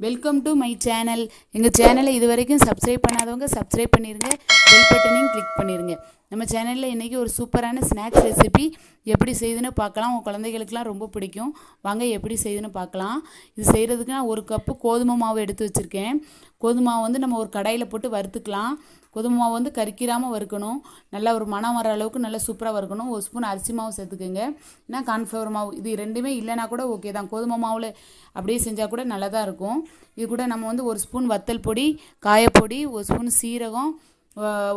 Welcome to my channel எங்கள் சேனலை இது வரைக்கும் சப்ஸ்கிரைப் பண்ணாதவங்க சப்ஸ்கிரைப் பண்ணிடுங்க பெல் பட்டனையும் கிளிக் பண்ணிடுங்க நம்ம சேனலில் இன்றைக்கி ஒரு சூப்பரான ஸ்நாக்ஸ் ரெசிபி எப்படி செய்யுதுன்னு பார்க்கலாம். உங்கள் குழந்தைகளுக்குலாம் ரொம்ப பிடிக்கும். வாங்க எப்படி செய்யுதுன்னு பார்க்கலாம். இது செய்கிறதுக்கு நான் ஒரு கப்பு கோதுமை மாவு எடுத்து வச்சுருக்கேன். கோதுமை மாவு வந்து நம்ம ஒரு கடையில் போட்டு வறுத்துக்கலாம். கோதுமை மாவு வந்து கறிக்கிறாமல் வறுக்கணும். நல்லா ஒரு மனம் வர அளவுக்கு நல்லா சூப்பராக வறுக்கணும். ஒரு ஸ்பூன் அரிசி மாவு சேர்த்துக்கோங்க. ஏன்னா கார்ன்ஃப்ளவர் மாவு இது ரெண்டுமே இல்லைனா கூட ஓகே தான். கோதுமை மாவில் அப்படியே செஞ்சால் கூட நல்லா தான் இருக்கும். இது கூட நம்ம வந்து ஒரு ஸ்பூன் வத்தல் பொடி காயப்பொடி ஒரு ஸ்பூன் சீரகம்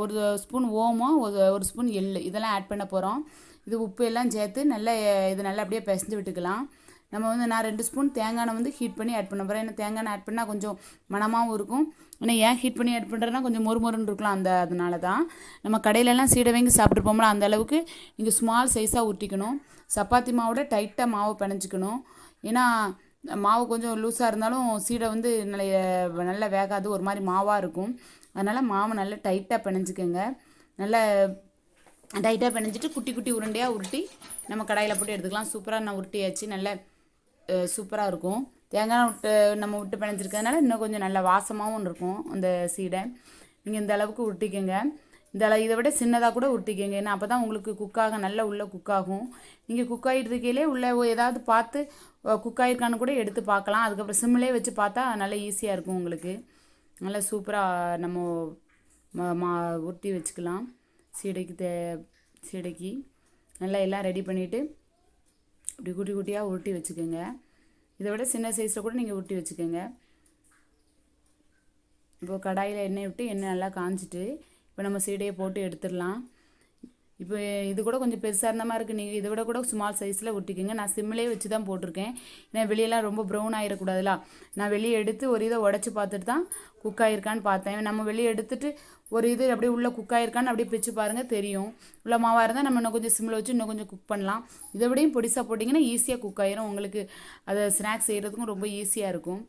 ஒரு ஸ்பூன் ஓமம் ஒரு ஒரு ஸ்பூன் எள் இதெல்லாம் ஆட் பண்ண போகிறோம் இது உப்பு எல்லாம் சேர்த்து நல்லா இது நல்லா அப்படியே பிசைஞ்சு விட்டுக்கலாம். நம்ம வந்து நான் ரெண்டு ஸ்பூன் தேங்காய் எண்ணெய் வந்து ஹீட் பண்ணி ஆட் பண்ண போகிறேன் ஏன்னா தேங்காய் ஆட் பண்ணால் கொஞ்சம் மணமாகவும் இருக்கும். ஆனால் ஏன் ஹீட் பண்ணி ஆட் பண்ணுறேன்னா கொஞ்சம் மொறுமொறுன்னு இருக்கலாம் அந்த அதனால தான். நம்ம கடையிலலாம் சீடை வாங்கி சாப்பிட்ருப்போம்ல அந்த அளவுக்கு நீங்கள் ஸ்மால் சைஸாக ஊற்றிக்கணும் சப்பாத்தி மாவோட டைட்டாக மாவை பிணைஞ்சிக்கணும். ஏன்னா மாவு கொஞ்சம் லூஸாக இருந்தாலும் சீடை வந்து நல்ல நல்லா வேகாது. ஒரு மாதிரி மாவாக இருக்கும். அதனால் மாவு நல்லா டைட்டாக பிணைஞ்சிக்கோங்க. நல்லா டைட்டாக பிணைஞ்சிட்டு குட்டி குட்டி உருண்டையாக உருட்டி நம்ம கடாயில் போட்டு எடுத்துக்கலாம். சூப்பராக நான் உருட்டியாச்சு. நல்ல சூப்பராக இருக்கும். தேங்காய் விட்டு நம்ம விட்டு பிணைஞ்சிருக்கிறதுனால இன்னும் கொஞ்சம் நல்ல வாசமாகவும் இருக்கும் அந்த சீடை. நீங்கள் இந்த அளவுக்கு உருட்டிக்கோங்க. இந்த அளவு இதை விட சின்னதாக கூட உருட்டிக்கோங்க. ஏன்னா அப்போ தான் உங்களுக்கு குக்காக நல்லா உள்ளே குக்காகும் நீங்கள் குக் ஆகிட்டு இருக்கையிலே உள்ளே ஏதாவது பார்த்து குக் ஆகிருக்கான்னு கூட எடுத்து பார்க்கலாம். அதுக்கப்புறம் சிம்மிலே வச்சு பார்த்தா நல்லா ஈஸியாக இருக்கும் உங்களுக்கு. நல்லா சூப்பராக நம்ம மா உருட்டி வச்சுக்கலாம். சீடைக்கு தே சீடைக்கு. நல்லா எல்லாம் ரெடி பண்ணிவிட்டு இப்படி குட்டி குட்டியாக உருட்டி வச்சுக்கோங்க. இதை விட சின்ன சைஸில் கூட நீங்கள் உருட்டி வச்சுக்கோங்க. இப்போ கடாயில் எண்ணெய் விட்டு எண்ணெய் நல்லா காஞ்சிட்டு இப்போ நம்ம சீடையை போட்டு எடுத்துடலாம். இப்போ இது கூட கொஞ்சம் பெருசாக இருந்த மாதிரி இருக்குது நீங்கள் இதை விட கூட ஸ்மால் சைஸில் ஒட்டிக்கோங்க. நான் சிம்மிலே வச்சு தான் போட்டிருக்கேன். ஏன்னா வெளியெல்லாம் ரொம்ப ப்ரௌன் ஆகிடக்கூடாதுல நான் வெளியே எடுத்து ஒரு இதை உடச்சி பார்த்துட்டு தான் குக் ஆகிருக்கான்னு பார்த்தேன். நம்ம வெளியே எடுத்துட்டு ஒரு இது அப்படியே உள்ளே குக் ஆகிருக்கான்னு அப்படியே பிச்சு பாருங்கள் தெரியும். உள்ள மாவாக இருந்தால் நம்ம இன்னும் கொஞ்சம் சிம்மில் வச்சு இன்னும் கொஞ்சம் குக் பண்ணலாம். இதை விடையும் பொடிசாக போட்டிங்கன்னா ஈஸியாக குக் ஆயிரும். உங்களுக்கு அதை ஸ்நாக்ஸ் செய்கிறதுக்கும் ரொம்ப ஈஸியாக இருக்கும்.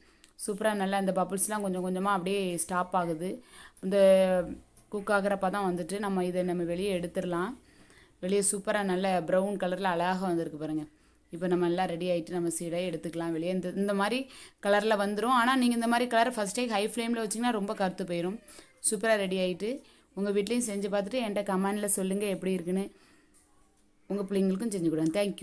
சூப்பராக நல்லா அந்த பப்புள்ஸ்லாம் கொஞ்சம் கொஞ்சமாக அப்படியே ஸ்டாப் ஆகுது. இந்த குக் ஆகிறப்ப தான் வந்துட்டு நம்ம இதை நம்ம வெளியே எடுத்துடலாம். வெளியே சூப்பராக நல்ல ப்ரௌன் கலரில் அழகாக வந்திருக்கு பாருங்கள் இப்போ நம்ம எல்லாம் ரெடி ஆகிட்டு நம்ம சீடை எடுத்துக்கலாம். வெளியே இந்த இந்த மாதிரி கலரில் வந்துடும் ஆனால் நீங்கள் இந்த மாதிரி கலர் ஃபஸ்ட்டே ஹை ஃப்ளேமில் வச்சிங்கன்னா ரொம்ப கருத்து போயிடும் சூப்பராக ரெடி ஆகிட்டு உங்கள் வீட்லேயும் செஞ்சு பார்த்துட்டு என்கிட்ட கமெண்டில் சொல்லுங்கள் எப்படி இருக்குன்னு. உங்கள் பிள்ளைங்களுக்கும் செஞ்சு கொடுங்க. தேங்க்யூ